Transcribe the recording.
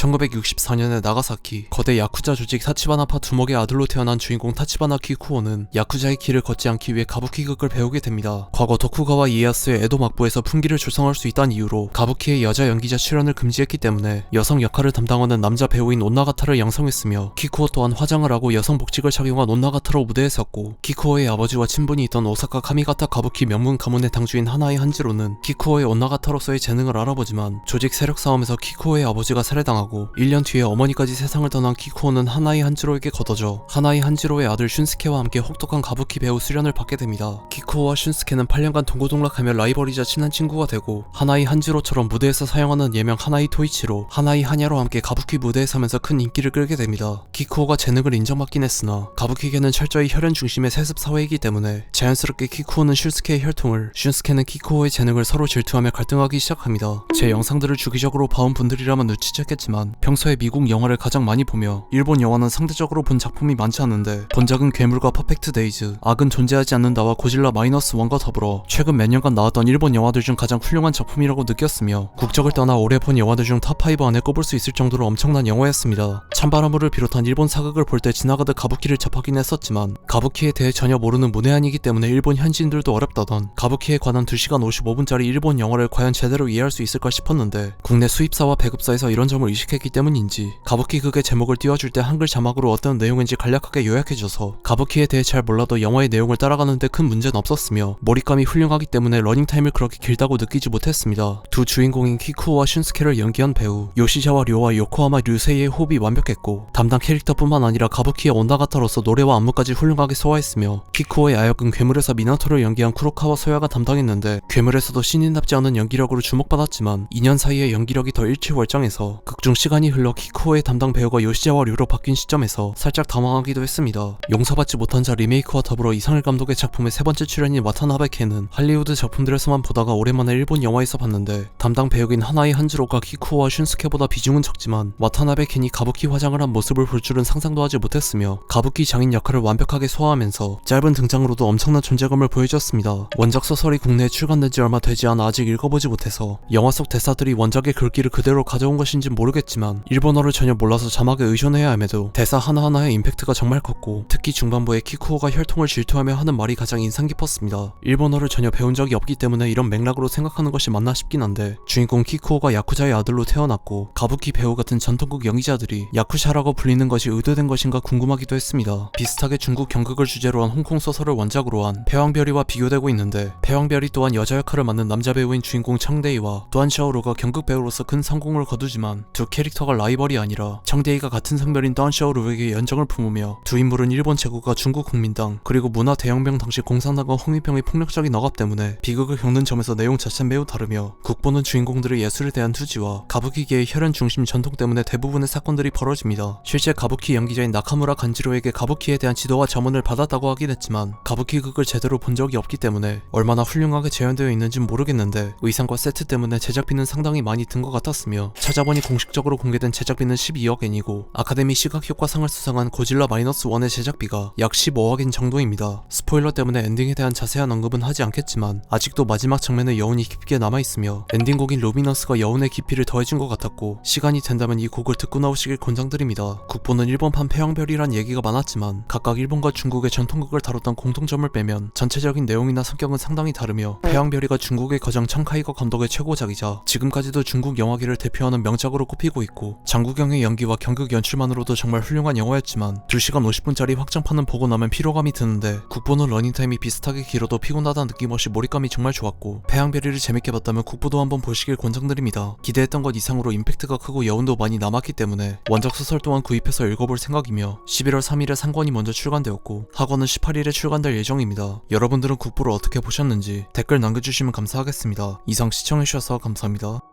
1964년에 나가사키 거대 야쿠자 조직 타치바나파 두목의 아들로 태어난 주인공 타치바나 키쿠오는 야쿠자의 길을 걷지 않기 위해 가부키극을 배우게 됩니다. 과거 도쿠가와 이에야스의 에도 막부에서 풍기를 조성할 수 있다는 이유로 가부키의 여자 연기자 출연을 금지했기 때문에 여성 역할을 담당하는 남자 배우인 온나가타를 양성했으며 키쿠오 또한 화장을 하고 여성 복직을 착용한 온나가타로 무대에 섰고 키쿠오의 아버지와 친분이 있던 오사카 카미가타 가부키 명문 가문의 당주인 하나의 한지로는 키쿠오의 온나가타로서의 재능을 알아보지만 조직 세력 싸움에서 키쿠오의 아버지가 살해당하고 1년 뒤에 어머니까지 세상을 떠난 키쿠오는 하나이 한지로에게 걷어져 하나이 한지로의 아들 슌스케와 함께 혹독한 가부키 배우 수련을 받게 됩니다. 키쿠오와 슌스케는 8년간 동고동락하며 라이벌이자 친한 친구가 되고 하나이 한지로처럼 무대에서 사용하는 예명 하나이 토이치로 하나이 하냐로 함께 가부키 무대에 서면서 큰 인기를 끌게 됩니다. 키쿠오가 재능을 인정받긴 했으나 가부키계는 철저히 혈연 중심의 세습 사회이기 때문에 자연스럽게 키쿠오는 슌스케의 혈통을 슌스케는 키쿠오의 재능을 서로 질투하며 갈등하기 시작합니다. 제 영상들을 주기적으로 봐온 분들이라면 눈치챘겠지만 평소에 미국 영화를 가장 많이 보며 일본 영화는 상대적으로 본 작품이 많지 않은데 본작은 괴물과 퍼펙트 데이즈, 악은 존재하지 않는다와 고질라 마이너스 원과 더불어 최근 몇 년간 나왔던 일본 영화들 중 가장 훌륭한 작품이라고 느꼈으며 국적을 떠나 올해 본 영화들 중 탑5 안에 꼽을 수 있을 정도로 엄청난 영화였습니다. 찬바람물을 비롯한 일본 사극을 볼 때 지나가듯 가부키를 접하긴 했었지만 가부키에 대해 전혀 모르는 문외한이기 때문에 일본 현지인들도 어렵다던 가부키에 관한 2시간 55분짜리 일본 영화를 과연 제대로 이해할 수 있을까 싶었는데 국내 수입사와 배급사에서 이런 점을 의식 했기 때문인지 가부키 극의 제목을 띄워줄 때 한글 자막으로 어떤 내용인지 간략하게 요약해줘서 가부키에 대해 잘 몰라도 영화의 내용을 따라가는데 큰 문제는 없었으며 몰입감이 훌륭하기 때문에 러닝타임을 그렇게 길다고 느끼지 못했습니다. 두 주인공인 키쿠오와 슌스케를 연기한 배우 요시자와 료와 요코하마 류세이의 호흡이 완벽했고 담당 캐릭터뿐만 아니라 가부키의 온다가타로서 노래와 안무까지 훌륭하게 소화했으며 키쿠오의 아역은 괴물에서 미나토를 연기한 쿠로카와 소야가 담당했는데 괴물에서도 신인답지 않은 연기력으로 주목받았지만 2년 사이에 연기력이 더 일치월장해서 극중 시간이 흘러 키쿠오의 담당 배우가 요시자와 류로 바뀐 시점에서 살짝 당황하기도 했습니다. 용서받지 못한 자 리메이크와 더불어 이상일 감독의 작품의 세 번째 출연인 와타나베 켄은 할리우드 작품들에서만 보다가 오랜만에 일본 영화에서 봤는데 담당 배우인 하나이 한지로가 키쿠오와 슌스케보다 비중은 적지만 와타나베 켄이 가부키 화장을 한 모습을 볼 줄은 상상도 하지 못했으며 가부키 장인 역할을 완벽하게 소화하면서 짧은 등장으로도 엄청난 존재감을 보여줬습니다. 원작 소설이 국내에 출간된 지 얼마 되지 않아 아직 읽어보지 못해서 영화 속 대사들이 원작의 글귀를 그대로 가져온 것인지 모르겠지만 일본어를 전혀 몰라서 자막에 의존해야 함에도 대사 하나하나의 임팩트가 정말 컸고 특히 중반부에 키쿠오가 혈통을 질투하며 하는 말이 가장 인상 깊었습니다. 일본어를 전혀 배운 적이 없기 때문에 이런 맥락으로 생각하는 것이 맞나 싶긴 한데 주인공 키쿠오가 야쿠자의 아들로 태어났고 가부키 배우 같은 전통국 연기자들이 야쿠샤라고 불리는 것이 의도된 것인가 궁금하기도 했습니다. 비슷하게 중국 경극을 주제로 한 홍콩 소설을 원작으로 한 패왕별이와 비교되고 있는데 패왕별이 또한 여자 역할을 맡는 남자 배우인 주인공 청대이와 또한 샤오루가 경극 배우로서 큰 성공을 거두지만 두 캐릭터가 라이벌이 아니라 청대이가 같은 성별인 또한 샤오루에게 연정을 품으며 두 인물은 일본 제국과 중국 국민당 그리고 문화 대혁명 당시 공산당과 홍위병의 폭력적인 억압 때문에 비극을 겪는 점에서 내용 자체는 매우 다르며 국보는 주인공들의 예술에 대한 투지와 가부키계의 혈연 중심 전통 때문에 대부분의 사건들이 벌어집니다. 실제 가부키 연기자인 나카무라 간지로에게 가부키에 대한 지도와 자문을 받았다고 하긴 했지만 가부키 극을 제대로 본 적이 없기 때문에 얼마나 훌륭하게 재현되어 있는진 모르겠는데 의상과 세트 때문에 제작비는 상당히 많이 든 것 같았으며 찾아보니 공식적 으로 공개된 제작비는 12억 엔이고 아카데미 시각효과상을 수상한 고질라 마이너스 1의 제작비가 약 15억 엔 정도입니다. 스포일러 때문에 엔딩에 대한 자세한 언급은 하지 않겠지만 아직도 마지막 장면의 여운이 깊게 남아있으며 엔딩곡인 로미너스가 여운의 깊이를 더해준 것 같았고 시간이 된다면 이 곡을 듣고 나오시길 권장드립니다. 국보는 일본판 폐왕별이란 얘기가 많았지만 각각 일본과 중국의 전통극을 다뤘던 공통점을 빼면 전체적인 내용이나 성격은 상당히 다르며 폐왕별이가 중국의 거장 청카이거 감독의 최고작이자 지금까지도 중국 영화계를 대표하는 명작으로 꼽히고 있고 장국영의 연기와 경극 연출만으로도 정말 훌륭한 영화였지만 2시간 50분짜리 확장판은 보고 나면 피로감이 드는데 국보는 러닝타임이 비슷하게 길어도 피곤하다는 느낌 없이 몰입감이 정말 좋았고 폐왕별이를 재밌게 봤다면 국보도 한번 보시길 권장드립니다. 기대했던 것 이상으로 임팩트가 크고 여운도 많이 남았기 때문에 원작 소설 또한 구입해서 읽어볼 생각이며 11월 3일에 상권이 먼저 출간되었고 학원은 18일에 출간될 예정입니다. 여러분들은 국보를 어떻게 보셨는지 댓글 남겨주시면 감사하겠습니다. 이상 시청해주셔서 감사합니다.